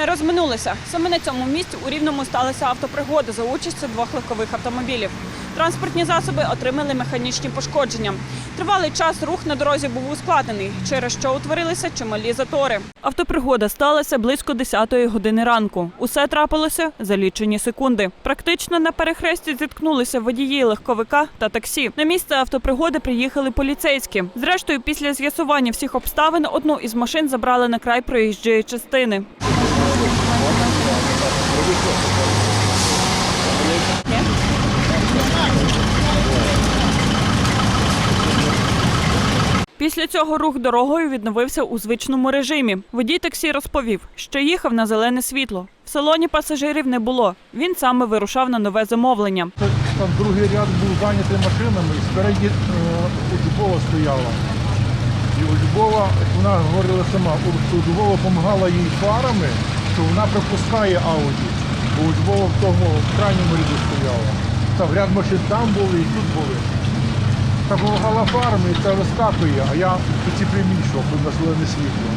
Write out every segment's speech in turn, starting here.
Не розминулися. Саме на цьому місці у Рівному сталася автопригода за участю двох легкових автомобілів. Транспортні засоби отримали механічні пошкодження. Тривалий час рух на дорозі був ускладнений, через що утворилися чималі затори. Автопригода сталася близько 10-ї години ранку. Усе трапилося за лічені секунди. Практично на перехресті зіткнулися водії легковика та таксі. На місце автопригоди приїхали поліцейські. Зрештою, після з'ясування всіх обставин одну із машин забрали на край проїжджої частини. Після цього рух дорогою відновився у звичному режимі. Водій таксі розповів, що їхав на зелене світло. В салоні пасажирів не було. Він саме вирушав на нове замовлення. Там другий ряд був зайнятий машинами, і спереді е, у Любова стояла. І у Любова, вона говорила сама, у Любова допомагала їй фарами, що вона пропускає Ауді. У Любова в тому в крайньому ряду стояла. Там ряд машин там були і тут були. Та допомагала фарами і це вискакує, а я ці приміщував на зелене світло.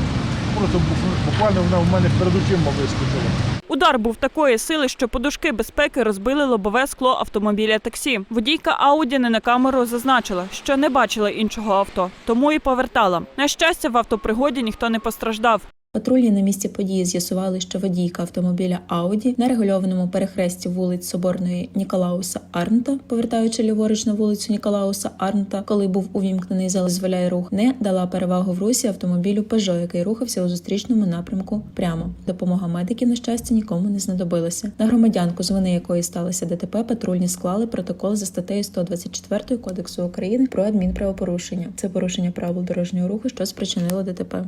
Просто буквально вона в мене перед очима вискочила. Удар був такої сили, що подушки безпеки розбили лобове скло автомобіля таксі. Водійка Ауді не на камеру зазначила, що не бачила іншого авто, тому і повертала. На щастя, в автопригоді ніхто не постраждав. Патрульні на місці події з'ясували, що водійка автомобіля Ауді на регульованому перехресті вулиць Соборної Ніколауса Арнта, повертаючи ліворуч на вулицю Ніколауса Арнта, коли був увімкнений дозволяє рух, не дала перевагу в русі автомобілю Peugeot, який рухався у зустрічному напрямку прямо. Допомога медиків, на щастя, нікому не знадобилася. На громадянку, з вини якої сталося ДТП, патрульні склали протокол за статтею 124 Кодексу України про адмінправопорушення. Це порушення правил дорожнього руху, що спричинило ДТП.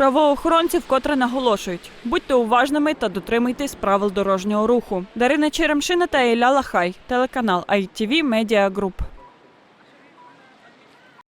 Правоохоронці вкотре наголошують: будьте уважними та дотримуйтесь правил дорожнього руху. Дарина Черемшина та Ілля Лахай, телеканал ITV Media Group.